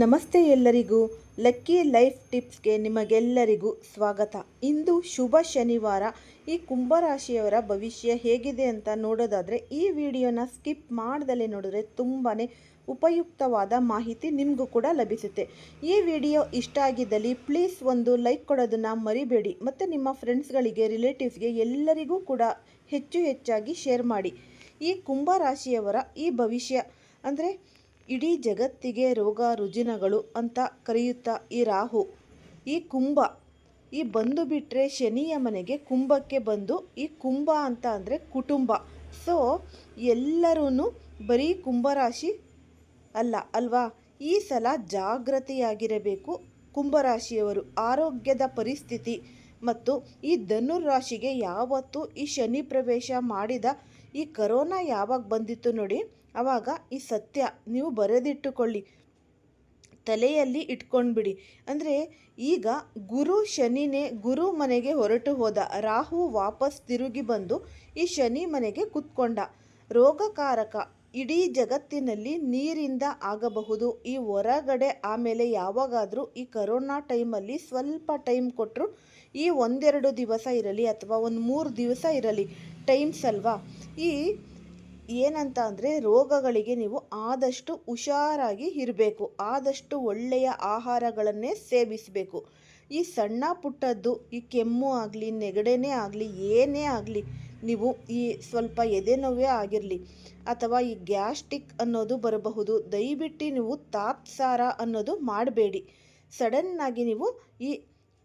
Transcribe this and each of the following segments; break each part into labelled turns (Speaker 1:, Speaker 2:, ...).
Speaker 1: ನಮಸ್ತೆ ಎಲ್ಲರಿಗೂ lucky life ಟಿಪ್ಸ್ಗೆ ನಿಮಗೆಲ್ಲರಿಗೂ ಸ್ವಾಗತ. ಇಂದು ಶುಭ ಶನಿವಾರ. ಈ ಕುಂಭರಾಶಿಯವರ ಭವಿಷ್ಯ ಹೇಗಿದೆ ಅಂತ ನೋಡೋದಾದರೆ, ಈ ವಿಡಿಯೋನ ಸ್ಕಿಪ್ ಮಾಡ್ದಲೇ ನೋಡಿದ್ರೆ ತುಂಬಾ ಉಪಯುಕ್ತವಾದ ಮಾಹಿತಿ ನಿಮಗೂ ಕೂಡ ಲಭಿಸುತ್ತೆ. ಈ ವಿಡಿಯೋ ಇಷ್ಟ ಆಗಿದ್ದಲ್ಲಿ ಪ್ಲೀಸ್ ಒಂದು ಲೈಕ್ ಕೊಡೋದನ್ನು ಮರಿಬೇಡಿ. ಮತ್ತು ನಿಮ್ಮ ಫ್ರೆಂಡ್ಸ್ಗಳಿಗೆ, ರಿಲೇಟಿವ್ಸ್ಗೆ ಎಲ್ಲರಿಗೂ ಕೂಡ ಹೆಚ್ಚು ಹೆಚ್ಚಾಗಿ ಶೇರ್ ಮಾಡಿ. ಈ ಕುಂಭರಾಶಿಯವರ ಈ ಭವಿಷ್ಯ ಅಂದರೆ ಇಡೀ ಜಗತ್ತಿಗೆ ರೋಗ ರುಜಿನಗಳು ಅಂತ ಕರೆಯುತ್ತಾ ಈ ರಾಹು, ಈ ಕುಂಭ. ಈ ಬಂದು ಬಿಟ್ಟರೆ ಶನಿಯ ಮನೆಗೆ ಕುಂಭಕ್ಕೆ ಬಂದು ಈ ಕುಂಭ ಅಂತ ಅಂದರೆ ಕುಟುಂಬ. ಸೊ ಎಲ್ಲರೂ ಬರೀ ಕುಂಭರಾಶಿ ಅಲ್ಲ ಅಲ್ವಾ? ಈ ಸಲ ಜಾಗೃತಿಯಾಗಿರಬೇಕು ಕುಂಭರಾಶಿಯವರು, ಆರೋಗ್ಯದ ಪರಿಸ್ಥಿತಿ. ಮತ್ತು ಈ ಧನುರಾಶಿಗೆ ಯಾವತ್ತು ಈ ಶನಿ ಪ್ರವೇಶ ಮಾಡಿದ ಈ ಕರೋನಾ ಯಾವಾಗ ಬಂದಿತ್ತು ನೋಡಿ ಆವಾಗ ಈ ಸತ್ಯ ನೀವು ಬರೆದಿಟ್ಟುಕೊಳ್ಳಿ. ತಲೆಯಲ್ಲಿ ಇಟ್ಕೊಂಡ್ಬಿಡಿ. ಅಂದರೆ ಈಗ ಗುರು ಶನಿನೇ ಗುರು ಮನೆಗೆ ಹೊರಟು ಹೋದ. ರಾಹು ವಾಪಸ್ ತಿರುಗಿ ಬಂದು ಈ ಶನಿ ಮನೆಗೆ ಕುತ್ಕೊಂಡ. ರೋಗಕಾರಕ. ಇಡೀ ಜಗತ್ತಿನಲ್ಲಿ ನೀರಿಂದ ಆಗಬಹುದು. ಈ ಹೊರಗಡೆ ಆಮೇಲೆ ಯಾವಾಗಾದರೂ ಈ ಕರೋನಾ ಟೈಮಲ್ಲಿ ಸ್ವಲ್ಪ ಟೈಮ್ ಕೊಟ್ಟರು ಈ ಒಂದೆರಡು ದಿವಸ ಇರಲಿ ಅಥವಾ ಒಂದು ಮೂರು ದಿವಸ ಇರಲಿ, ಟೈಮ್ಸ್ ಅಲ್ವಾ? ಈ ಏನಂತ ಅಂದರೆ ರೋಗಗಳಿಗೆ ನೀವು ಆದಷ್ಟು ಹುಷಾರಾಗಿ ಇರಬೇಕು, ಆದಷ್ಟು ಒಳ್ಳೆಯ ಆಹಾರಗಳನ್ನೇ ಸೇವಿಸಬೇಕು. ಈ ಸಣ್ಣ ಪುಟ್ಟದ್ದು, ಈ ಕೆಮ್ಮು ಆಗಲಿ, ನೆಗಡೆನೇ ಆಗಲಿ, ಏನೇ ಆಗಲಿ, ನೀವು ಈ ಸ್ವಲ್ಪ ಎದೆ ನೋವೇ ಆಗಿರಲಿ ಅಥವಾ ಈ ಗ್ಯಾಸ್ಟಿಕ್ ಅನ್ನೋದು ಬರಬಹುದು. ದಯವಿಟ್ಟು ನೀವು ತಾತ್ಸಾರ ಅನ್ನೋದು ಮಾಡಬೇಡಿ. ಸಡನ್ನಾಗಿ ನೀವು ಈ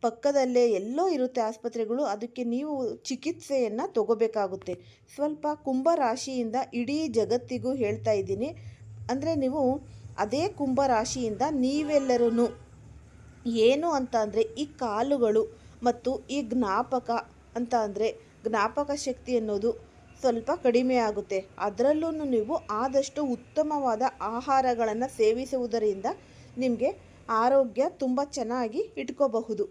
Speaker 1: ಪಕ್ಕದಲ್ಲೇ ಎಲ್ಲೋ ಇರುತ್ತೆ ಆಸ್ಪತ್ರೆಗಳು, ಅದಕ್ಕೆ ನೀವು ಚಿಕಿತ್ಸೆಯನ್ನು ತಗೋಬೇಕಾಗುತ್ತೆ. ಸ್ವಲ್ಪ ಕುಂಭ ರಾಶಿಯಿಂದ ಇಡೀ ಜಗತ್ತಿಗೂ ಹೇಳ್ತಾ ಇದ್ದೀನಿ. ಅಂದರೆ ನೀವು ಅದೇ ಕುಂಭ ರಾಶಿಯಿಂದ ನೀವೆಲ್ಲರೂ ಏನು ಅಂತ ಅಂದರೆ ಈ ಕಾಲುಗಳು ಮತ್ತು ಈ ಜ್ಞಾಪಕ ಅಂತ ಅಂದರೆ ಜ್ಞಾಪಕ ಶಕ್ತಿ ಅನ್ನೋದು ಸ್ವಲ್ಪ ಕಡಿಮೆ ಆಗುತ್ತೆ. ಅದರಲ್ಲೂ ನೀವು ಆದಷ್ಟು ಉತ್ತಮವಾದ ಆಹಾರಗಳನ್ನು ಸೇವಿಸುವುದರಿಂದ ನಿಮಗೆ ಆರೋಗ್ಯ ತುಂಬ ಚೆನ್ನಾಗಿ ಇಟ್ಕೋಬಹುದು.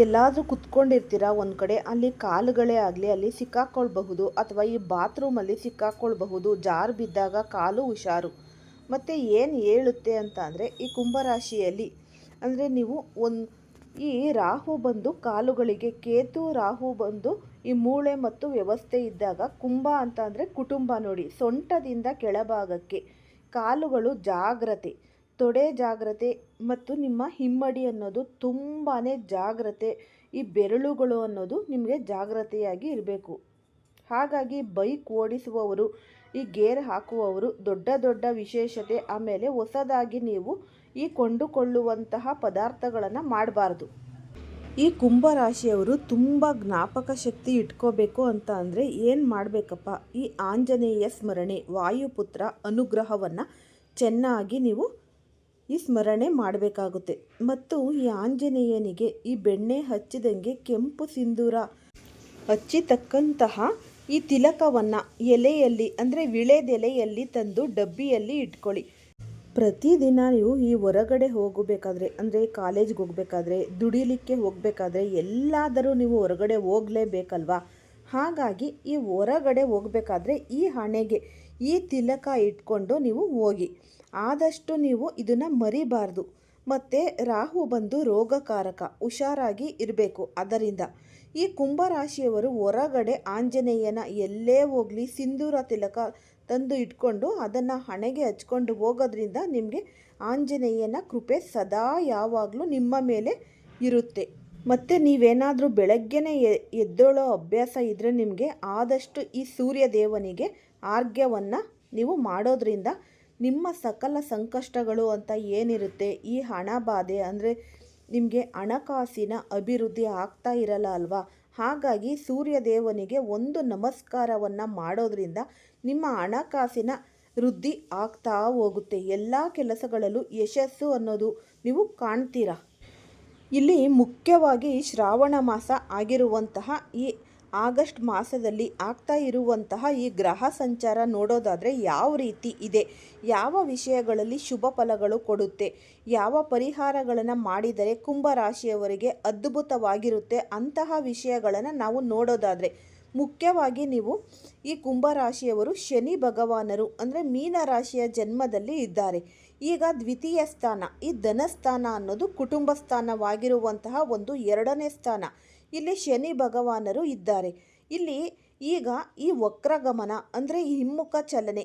Speaker 1: ಎಲ್ಲಾದರೂ ಕುತ್ಕೊಂಡಿರ್ತೀರಾ? ಒಂದು ಕಡೆ ಅಲ್ಲಿ ಕಾಲುಗಳೇ ಆಗಲಿ, ಅಲ್ಲಿ ಸಿಕ್ಕಾಕ್ಕೊಳ್ಬಹುದು ಅಥವಾ ಈ ಬಾತ್ರೂಮಲ್ಲಿ ಸಿಕ್ಕಾಕ್ಕೊಳ್ಬಹುದು ಜಾರು ಬಿದ್ದಾಗ ಕಾಲು ಹುಷಾರು. ಮತ್ತು ಏನು ಹೇಳುತ್ತೆ ಅಂತ ಅಂದರೆ, ಈ ಕುಂಭರಾಶಿಯಲ್ಲಿ ಅಂದರೆ ನೀವು ಒಂದು, ಈ ರಾಹು ಬಂದು ಕಾಲುಗಳಿಗೆ, ಕೇತು ರಾಹು ಬಂದು ಈ ಮೂಳೆ ಮತ್ತು ವ್ಯವಸ್ಥೆ ಇದ್ದಾಗ ಕುಂಭ ಅಂತ ಅಂದರೆ ಕುಟುಂಬ ನೋಡಿ, ಸೊಂಟದಿಂದ ಕೆಳಭಾಗಕ್ಕೆ ಕಾಲುಗಳು ಜಾಗ್ರತೆ. ತೊಡೆ ಜಾಗ್ರತೆ ಮತ್ತು ನಿಮ್ಮ ಹಿಮ್ಮಡಿ ಅನ್ನೋದು ತುಂಬಾ ಜಾಗ್ರತೆ. ಈ ಬೆರಳುಗಳು ಅನ್ನೋದು ನಿಮಗೆ ಜಾಗ್ರತೆಯಾಗಿ ಇರಬೇಕು. ಹಾಗಾಗಿ ಬೈಕ್ ಓಡಿಸುವವರು, ಈ ಗೇರ್ ಹಾಕುವವರು ದೊಡ್ಡ ದೊಡ್ಡ ವಿಶೇಷತೆ. ಆಮೇಲೆ ಹೊಸದಾಗಿ ನೀವು ಈ ಕೊಂಡುಕೊಳ್ಳುವಂತಹ ಪದಾರ್ಥಗಳನ್ನು ಮಾಡಬಾರ್ದು. ಈ ಕುಂಭರಾಶಿಯವರು ತುಂಬ ಜ್ಞಾಪಕ ಶಕ್ತಿ ಇಟ್ಕೋಬೇಕು ಅಂತ ಅಂದರೆ ಏನು ಮಾಡಬೇಕಪ್ಪ? ಈ ಆಂಜನೇಯ ಸ್ಮರಣೆ, ವಾಯುಪುತ್ರ ಅನುಗ್ರಹವನ್ನು ಚೆನ್ನಾಗಿ ನೀವು ಈ ಸ್ಮರಣೆ ಮಾಡಬೇಕಾಗುತ್ತೆ. ಮತ್ತು ಈ ಆಂಜನೇಯನಿಗೆ ಈ ಬೆಣ್ಣೆ ಹಚ್ಚಿದಂಗೆ ಕೆಂಪು ಸಿಂಧೂರ ಹಚ್ಚಿತಕ್ಕಂತಹ ಈ ತಿಲಕವನ್ನು ಎಲೆಯಲ್ಲಿ, ಅಂದರೆ ವಿಳೆದೆಲೆಯಲ್ಲಿ ತಂದು ಡಬ್ಬಿಯಲ್ಲಿ ಇಟ್ಕೊಳ್ಳಿ. ಪ್ರತಿದಿನ ನೀವು ಈ ಹೊರಗಡೆ ಹೋಗಬೇಕಾದ್ರೆ, ಅಂದರೆ ಕಾಲೇಜ್ಗೆ ಹೋಗಬೇಕಾದ್ರೆ, ದುಡಿಲಿಕ್ಕೆ ಹೋಗಬೇಕಾದ್ರೆ ಎಲ್ಲಾದರೂ ನೀವು ಹೊರಗಡೆ ಹೋಗಲೇಬೇಕಲ್ವಾ? ಹಾಗಾಗಿ ಈ ಹೊರಗಡೆ ಹೋಗಬೇಕಾದ್ರೆ ಈ ಹಣೆಗೆ ಈ ತಿಲಕ ಇಟ್ಕೊಂಡು ನೀವು ಹೋಗಿ. ಆದಷ್ಟು ನೀವು ಇದನ್ನು ಮರಿಬಾರ್ದು. ಮತ್ತು ರಾಹು ಬಂದು ರೋಗಕಾರಕ, ಹುಷಾರಾಗಿ ಇರಬೇಕು. ಅದರಿಂದ ಈ ಕುಂಭರಾಶಿಯವರು ಹೊರಗಡೆ ಆಂಜನೇಯನ ಎಲ್ಲೇ ಹೋಗಲಿ, ಸಿಂಧೂರ ತಿಲಕ ತಂದು ಇಟ್ಕೊಂಡು ಅದನ್ನು ಹಣೆಗೆ ಹಚ್ಕೊಂಡು ಹೋಗೋದ್ರಿಂದ ನಿಮಗೆ ಆಂಜನೇಯನ ಕೃಪೆ ಸದಾ ಯಾವಾಗಲೂ ನಿಮ್ಮ ಮೇಲೆ ಇರುತ್ತೆ. ಮತ್ತು ನೀವೇನಾದರೂ ಬೆಳಗ್ಗೆನೇ ಎದ್ದೋಳೋ ಅಭ್ಯಾಸ ಇದ್ದರೆ ನಿಮಗೆ ಆದಷ್ಟು ಈ ಸೂರ್ಯ ದೇವನಿಗೆ ಆರ್ಘ್ಯವನ್ನು ನೀವು ಮಾಡೋದ್ರಿಂದ ನಿಮ್ಮ ಸಕಲ ಸಂಕಷ್ಟಗಳು ಅಂತ ಏನಿರುತ್ತೆ? ಈ ಹಣ ಬಾಧೆ ಅಂದರೆ ನಿಮಗೆ ಹಣಕಾಸಿನ ಅಭಿವೃದ್ಧಿ ಆಗ್ತಾ ಇರಲ್ಲ ಅಲ್ವಾ? ಹಾಗಾಗಿ ಸೂರ್ಯ ದೇವನಿಗೆ ಒಂದು ನಮಸ್ಕಾರವನ್ನು ಮಾಡೋದ್ರಿಂದ ನಿಮ್ಮ ಹಣಕಾಸಿನ ವೃದ್ಧಿ ಆಗ್ತಾ ಹೋಗುತ್ತೆ. ಎಲ್ಲ ಕೆಲಸಗಳಲ್ಲೂ ಯಶಸ್ಸು ಅನ್ನೋದು ನೀವು ಕಾಣ್ತೀರಾ? ಇಲ್ಲಿ ಮುಖ್ಯವಾಗಿ ಶ್ರಾವಣ ಮಾಸ ಆಗಿರುವಂತಹ ಈ ಆಗಸ್ಟ್ ಮಾಸದಲ್ಲಿ ಆಗ್ತಾ ಇರುವಂತಹ ಈ ಗ್ರಹ ಸಂಚಾರ ನೋಡೋದಾದರೆ ಯಾವ ರೀತಿ ಇದೆ? ಯಾವ ವಿಷಯಗಳಲ್ಲಿ ಶುಭ ಫಲಗಳು ಕೊಡುತ್ತೆ? ಯಾವ ಪರಿಹಾರಗಳನ್ನು ಮಾಡಿದರೆ ಕುಂಭರಾಶಿಯವರಿಗೆ ಅದ್ಭುತವಾಗಿರುತ್ತೆ? ಅಂತಹ ವಿಷಯಗಳನ್ನು ನಾವು ನೋಡೋದಾದರೆ ಮುಖ್ಯವಾಗಿ ನೀವು ಈ ಕುಂಭರಾಶಿಯವರು ಶನಿ ಭಗವಾನರು ಅಂದರೆ ಮೀನರಾಶಿಯ ಜನ್ಮದಲ್ಲಿ ಇದ್ದಾರೆ. ಈಗ ದ್ವಿತೀಯ ಸ್ಥಾನ, ಈ ಧನಸ್ಥಾನ ಅನ್ನೋದು ಕುಟುಂಬ ಸ್ಥಾನವಾಗಿರುವಂತಹ ಒಂದು ಎರಡನೇ ಸ್ಥಾನ. ಇಲ್ಲಿ ಶನಿ ಭಗವಾನರು ಇದ್ದಾರೆ. ಇಲ್ಲಿ ಈಗ ಈ ವಕ್ರಗಮನ ಅಂದರೆ ಹಿಮ್ಮುಖ ಚಲನೆ.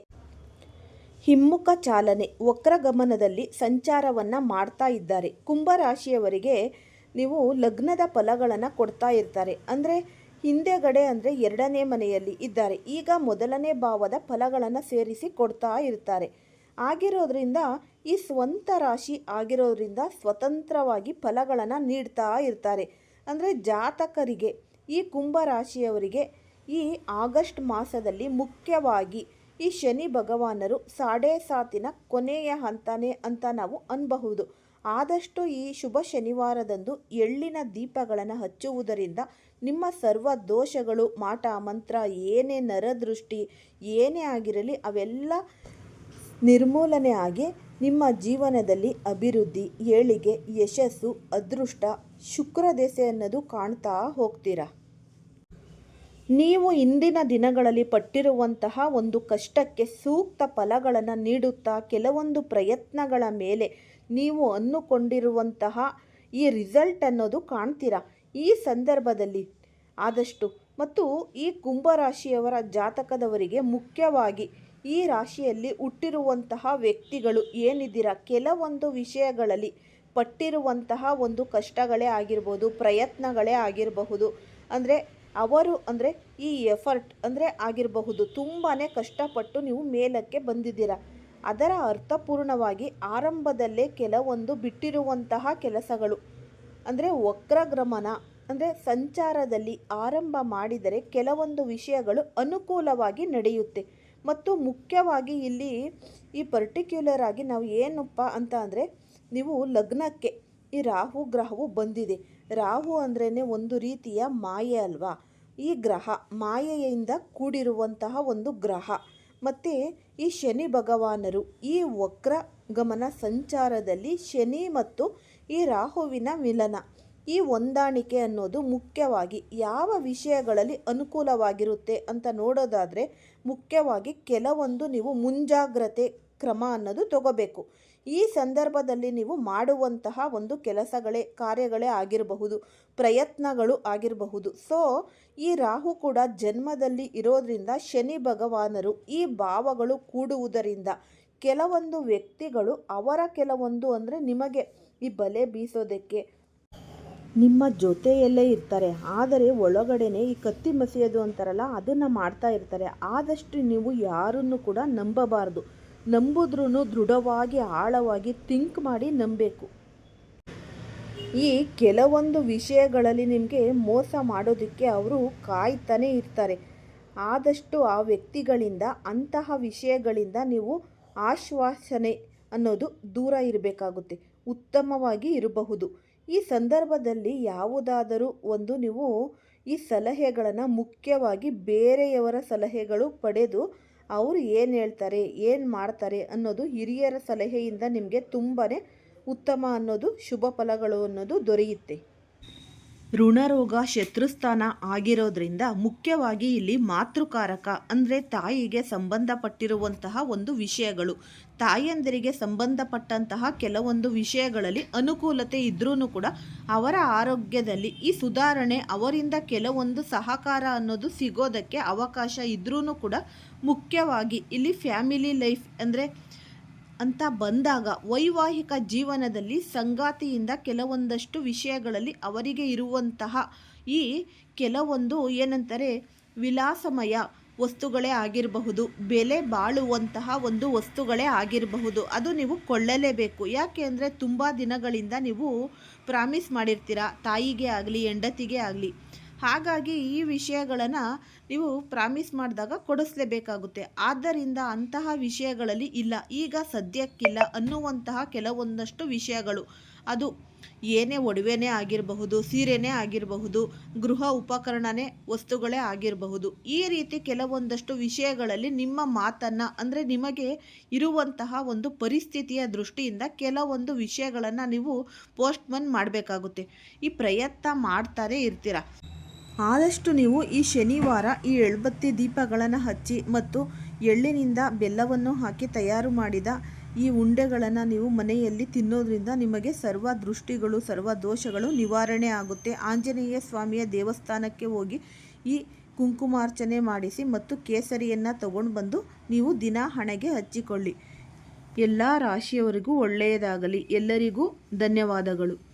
Speaker 1: ಹಿಮ್ಮುಖ ಚಾಲನೆ ವಕ್ರಗಮನದಲ್ಲಿ ಸಂಚಾರವನ್ನು ಮಾಡ್ತಾ ಇದ್ದಾರೆ. ಕುಂಭರಾಶಿಯವರಿಗೆ ನೀವು ಲಗ್ನದ ಫಲಗಳನ್ನು ಕೊಡ್ತಾ ಇರ್ತಾರೆ. ಅಂದರೆ ಹಿಂದೆಗಡೆ ಅಂದರೆ ಎರಡನೇ ಮನೆಯಲ್ಲಿ ಇದ್ದಾರೆ. ಈಗ ಮೊದಲನೇ ಭಾವದ ಫಲಗಳನ್ನು ಸೇರಿಸಿ ಕೊಡ್ತಾ ಇರ್ತಾರೆ. ಆಗಿರೋದ್ರಿಂದ ಈ ಸ್ವಂತ ರಾಶಿ ಆಗಿರೋದ್ರಿಂದ ಸ್ವತಂತ್ರವಾಗಿ ಫಲಗಳನ್ನು ನೀಡ್ತಾ ಇರ್ತಾರೆ. ಅಂದರೆ ಜಾತಕರಿಗೆ, ಈ ಕುಂಭರಾಶಿಯವರಿಗೆ ಈ ಆಗಸ್ಟ್ ಮಾಸದಲ್ಲಿ ಮುಖ್ಯವಾಗಿ ಈ ಶನಿ ಭಗವಾನರು ಸಾಡೆ ಸಾತಿನ ಕೊನೆಯ ಹಂತನೇ ಅಂತ ನಾವು ಅನ್ಬಹುದು. ಆದಷ್ಟು ಈ ಶುಭ ಶನಿವಾರದಂದು ಎಳ್ಳಿನ ದೀಪಗಳನ್ನು ಹಚ್ಚುವುದರಿಂದ ನಿಮ್ಮ ಸರ್ವ ದೋಷಗಳು, ಮಾಟ, ಮಂತ್ರ ಏನೇ ನರದೃಷ್ಟಿ, ಏನೇ ಆಗಿರಲಿ ಅವೆಲ್ಲ ನಿರ್ಮೂಲನೆ ಆಗಿ ನಿಮ್ಮ ಜೀವನದಲ್ಲಿ ಅಭಿವೃದ್ಧಿ, ಏಳಿಗೆ, ಯಶಸ್ಸು, ಅದೃಷ್ಟ, ಶುಕ್ರ ದೆಸೆ ಅನ್ನೋದು ಕಾಣ್ತಾ ಹೋಗ್ತೀರಾ? ನೀವು ಇಂದಿನ ದಿನಗಳಲ್ಲಿ ಪಟ್ಟಿರುವಂತಹ ಒಂದು ಕಷ್ಟಕ್ಕೆ ಸೂಕ್ತ ಫಲಗಳನ್ನು ನೀಡುತ್ತಾ ಕೆಲವೊಂದು ಪ್ರಯತ್ನಗಳ ಮೇಲೆ ನೀವು ಅನ್ನುಕೊಂಡಿರುವಂತಹ ಈ ರಿಸಲ್ಟ್ ಅನ್ನೋದು ಕಾಣ್ತೀರಾ? ಈ ಸಂದರ್ಭದಲ್ಲಿ ಆದಷ್ಟು. ಮತ್ತು ಈ ಕುಂಭರಾಶಿಯವರ ಜಾತಕದವರಿಗೆ ಮುಖ್ಯವಾಗಿ ಈ ರಾಶಿಯಲ್ಲಿ ಹುಟ್ಟಿರುವಂತಹ ವ್ಯಕ್ತಿಗಳು ಏನಿದ್ದೀರಾ? ಕೆಲವೊಂದು ವಿಷಯಗಳಲ್ಲಿ ಪಟ್ಟಿರುವಂತಹ ಒಂದು ಕಷ್ಟಗಳೇ ಆಗಿರ್ಬೋದು, ಪ್ರಯತ್ನಗಳೇ ಆಗಿರಬಹುದು. ಅಂದರೆ ಅವರು ಅಂದರೆ ಈ ಎಫರ್ಟ್ ಅಂದರೆ ಆಗಿರಬಹುದು. ತುಂಬಾ ಕಷ್ಟಪಟ್ಟು ನೀವು ಮೇಲಕ್ಕೆ ಬಂದಿದ್ದೀರಾ? ಅದರ ಅರ್ಥಪೂರ್ಣವಾಗಿ ಆರಂಭದಲ್ಲೇ ಕೆಲವೊಂದು ಬಿಟ್ಟಿರುವಂತಹ ಕೆಲಸಗಳು. ಅಂದರೆ ವಕ್ರಗ್ರಮನ ಅಂದರೆ ಸಂಚಾರದಲ್ಲಿ ಆರಂಭ ಮಾಡಿದರೆ ಕೆಲವೊಂದು ವಿಷಯಗಳು ಅನುಕೂಲವಾಗಿ ನಡೆಯುತ್ತೆ. ಮತ್ತು ಮುಖ್ಯವಾಗಿ ಇಲ್ಲಿ ಈ ಪರ್ಟಿಕ್ಯುಲರ್ ಆಗಿ ನಾವು ಏನಪ್ಪ ಅಂತ ಅಂದರೆ ನೀವು ಲಗ್ನಕ್ಕೆ ಈ ರಾಹು ಗ್ರಹವು ಬಂದಿದೆ. ರಾಹು ಅಂದ್ರೇ ಒಂದು ರೀತಿಯ ಮಾಯೆ ಅಲ್ವಾ? ಈ ಗ್ರಹ ಮಾಯೆಯಿಂದ ಕೂಡಿರುವಂತಹ ಒಂದು ಗ್ರಹ. ಮತ್ತು ಈ ಶನಿ ಭಗವಾನರು ಈ ವಕ್ರ ಗಮನ ಸಂಚಾರದಲ್ಲಿ ಶನಿ ಮತ್ತು ಈ ರಾಹುವಿನ ಮಿಲನ. ಈ ಹೊಂದಾಣಿಕೆ ಅನ್ನೋದು ಮುಖ್ಯವಾಗಿ ಯಾವ ವಿಷಯಗಳಲ್ಲಿ ಅನುಕೂಲವಾಗಿರುತ್ತೆ ಅಂತ ನೋಡೋದಾದರೆ ಮುಖ್ಯವಾಗಿ ಕೆಲವೊಂದು ನೀವು ಮುಂಜಾಗ್ರತೆ ಕ್ರಮ ಅನ್ನೋದು ತಗೋಬೇಕು. ಈ ಸಂದರ್ಭದಲ್ಲಿ ನೀವು ಮಾಡುವಂತಹ ಒಂದು ಕೆಲಸಗಳೇ, ಕಾರ್ಯಗಳೇ ಆಗಿರಬಹುದು, ಪ್ರಯತ್ನಗಳು ಆಗಿರಬಹುದು. ಸೊ ಈ ರಾಹು ಕೂಡ ಜನ್ಮದಲ್ಲಿ ಇರೋದ್ರಿಂದ ಶನಿ ಭಗವಾನರು ಈ ಭಾವಗಳು ಕೂಡುವುದರಿಂದ ಕೆಲವೊಂದು ವ್ಯಕ್ತಿಗಳು ಅವರ ಕೆಲವೊಂದು ಅಂದರೆ ನಿಮಗೆ ಈ ಬಲೆ ಬೀಸೋದಕ್ಕೆ ನಿಮ್ಮ ಜೊತೆಯಲ್ಲೇ ಇರ್ತಾರೆ. ಆದರೆ ಒಳಗಡೆನೆ ಈ ಕತ್ತಿ ಮಸಿಯೋದು ಅಂತಾರಲ್ಲ, ಅದನ್ನು ಮಾಡ್ತಾ ಇರ್ತಾರೆ. ಆದಷ್ಟು ನೀವು ಯಾರನ್ನು ಕೂಡ ನಂಬಬಾರ್ದು. ನಂಬಿದ್ರೂ ದೃಢವಾಗಿ, ಆಳವಾಗಿ ಥಿಂಕ್ ಮಾಡಿ ನಂಬಬೇಕು. ಈ ಕೆಲವೊಂದು ವಿಷಯಗಳಲ್ಲಿ ನಿಮಗೆ ಮೋಸ ಮಾಡೋದಕ್ಕೆ ಅವರು ಕಾಯ್ತಾನೆ ಇರ್ತಾರೆ. ಆದಷ್ಟು ಆ ವ್ಯಕ್ತಿಗಳಿಂದ, ಅಂತಹ ವಿಷಯಗಳಿಂದ ನೀವು ಆಶ್ವಾಸನೆ ಅನ್ನೋದು ದೂರ ಇರಬೇಕಾಗುತ್ತೆ. ಉತ್ತಮವಾಗಿ ಇರಬಹುದು. ಈ ಸಂದರ್ಭದಲ್ಲಿ ಯಾವುದಾದರೂ ಒಂದು ನೀವು ಈ ಸಲಹೆಗಳನ್ನು ಮುಖ್ಯವಾಗಿ ಬೇರೆಯವರ ಸಲಹೆಗಳು ಪಡೆದು ಅವರು ಏನು ಹೇಳ್ತಾರೆ, ಏನು ಮಾಡ್ತಾರೆ ಅನ್ನೋದು ಹಿರಿಯರ ಸಲಹೆಯಿಂದ ನಿಮಗೆ ತುಂಬಾ ಉತ್ತಮ ಅನ್ನೋದು, ಶುಭ ಫಲಗಳು ಅನ್ನೋದು ದೊರೆಯುತ್ತೆ. ಋಣರೋಗ ಶತ್ರುಸ್ಥಾನ ಆಗಿರೋದ್ರಿಂದ ಮುಖ್ಯವಾಗಿ ಇಲ್ಲಿ ಮಾತೃಕಾರಕ, ಅಂದರೆ ತಾಯಿಗೆ ಸಂಬಂಧಪಟ್ಟಿರುವಂತಹ ಒಂದು ವಿಷಯಗಳು. ತಾಯಂದಿರಿಗೆ ಸಂಬಂಧಪಟ್ಟಂತಹ ಕೆಲವೊಂದು ವಿಷಯಗಳಲ್ಲಿ ಅನುಕೂಲತೆ ಇದ್ರೂ ಕೂಡ ಅವರ ಆರೋಗ್ಯದಲ್ಲಿ ಈ ಸುಧಾರಣೆ ಅವರಿಂದ ಕೆಲವೊಂದು ಸಹಕಾರ ಅನ್ನೋದು ಸಿಗೋದಕ್ಕೆ ಅವಕಾಶ ಇದ್ರೂ ಕೂಡ ಮುಖ್ಯವಾಗಿ ಇಲ್ಲಿ ಫ್ಯಾಮಿಲಿ ಲೈಫ್ ಅಂದರೆ ಅಂತ ಬಂದಾಗ ವೈವಾಹಿಕ ಜೀವನದಲ್ಲಿ ಸಂಗಾತಿಯಿಂದ ಕೆಲವೊಂದಷ್ಟು ವಿಷಯಗಳಲ್ಲಿ ಅವರಿಗೆ ಇರುವಂತಹ ಈ ಕೆಲವೊಂದು ಏನಂತಾರೆ ವಿಲಾಸಮಯ ವಸ್ತುಗಳೇ ಆಗಿರಬಹುದು, ಬೆಲೆ ಬಾಳುವಂತಹ ಒಂದು ವಸ್ತುಗಳೇ ಆಗಿರಬಹುದು. ಅದು ನೀವು ಕೊಳ್ಳಲೇಬೇಕು. ಯಾಕೆ ಅಂದರೆ ತುಂಬ ದಿನಗಳಿಂದ ನೀವು ಪ್ರಾಮಿಸ್ ಮಾಡಿರ್ತೀರ. ತಾಯಿಗೆ ಆಗಲಿ, ಹೆಂಡತಿಗೆ ಆಗಲಿ. ಹಾಗಾಗಿ ಈ ವಿಷಯಗಳನ್ನು ನೀವು ಪ್ರಾಮಿಸ್ ಮಾಡಿದಾಗ ಕೊಡಿಸ್ಲೇಬೇಕಾಗುತ್ತೆ. ಆದ್ದರಿಂದ ಅಂತಹ ವಿಷಯಗಳಲ್ಲಿ ಇಲ್ಲ. ಈಗ ಸದ್ಯಕ್ಕಿಲ್ಲ ಅನ್ನುವಂತಹ ಕೆಲವೊಂದಷ್ಟು ವಿಷಯಗಳು. ಅದು ಏನೇ ಒಡವೆನೇ ಆಗಿರಬಹುದು, ಸೀರೆನೇ ಆಗಿರಬಹುದು, ಗೃಹ ಉಪಕರಣನೇ ವಸ್ತುಗಳೇ ಆಗಿರಬಹುದು. ಈ ರೀತಿ ಕೆಲವೊಂದಷ್ಟು ವಿಷಯಗಳಲ್ಲಿ ನಿಮ್ಮ ಮಾತನ್ನು, ಅಂದರೆ ನಿಮಗೆ ಇರುವಂತಹ ಒಂದು ಪರಿಸ್ಥಿತಿಯ ದೃಷ್ಟಿಯಿಂದ ಕೆಲವೊಂದು ವಿಷಯಗಳನ್ನು ನೀವು ಪೋಸ್ಟ್ಮನ್ ಮಾಡಬೇಕಾಗುತ್ತೆ. ಈ ಪ್ರಯತ್ನ ಮಾಡ್ತಾರೆ ಇರ್ತೀರ. ಆದಷ್ಟು ನೀವು ಈ ಶನಿವಾರ ಈ ಎಳ್ಬತ್ತಿ ದೀಪಗಳನ್ನು ಹಚ್ಚಿ ಮತ್ತು ಎಳ್ಳಿನಿಂದ ಬೆಲ್ಲವನ್ನು ಹಾಕಿ ತಯಾರು ಮಾಡಿದ ಈ ಉಂಡೆಗಳನ್ನು ನೀವು ಮನೆಯಲ್ಲಿ ತಿನ್ನೋದ್ರಿಂದ ನಿಮಗೆ ಸರ್ವ ದೃಷ್ಟಿಗಳು, ಸರ್ವ ದೋಷಗಳು ನಿವಾರಣೆ ಆಗುತ್ತೆ. ಆಂಜನೇಯ ಸ್ವಾಮಿಯ ದೇವಸ್ಥಾನಕ್ಕೆ ಹೋಗಿ ಈ ಕುಂಕುಮಾರ್ಚನೆ ಮಾಡಿಸಿ ಮತ್ತು ಕೇಸರಿಯನ್ನು ತಗೊಂಡು ಬಂದು ನೀವು ದಿನ ಹಣೆಗೆ ಹಚ್ಚಿಕೊಳ್ಳಿ. ಎಲ್ಲ ರಾಶಿಯವರಿಗೂ ಒಳ್ಳೆಯದಾಗಲಿ. ಎಲ್ಲರಿಗೂ ಧನ್ಯವಾದಗಳು.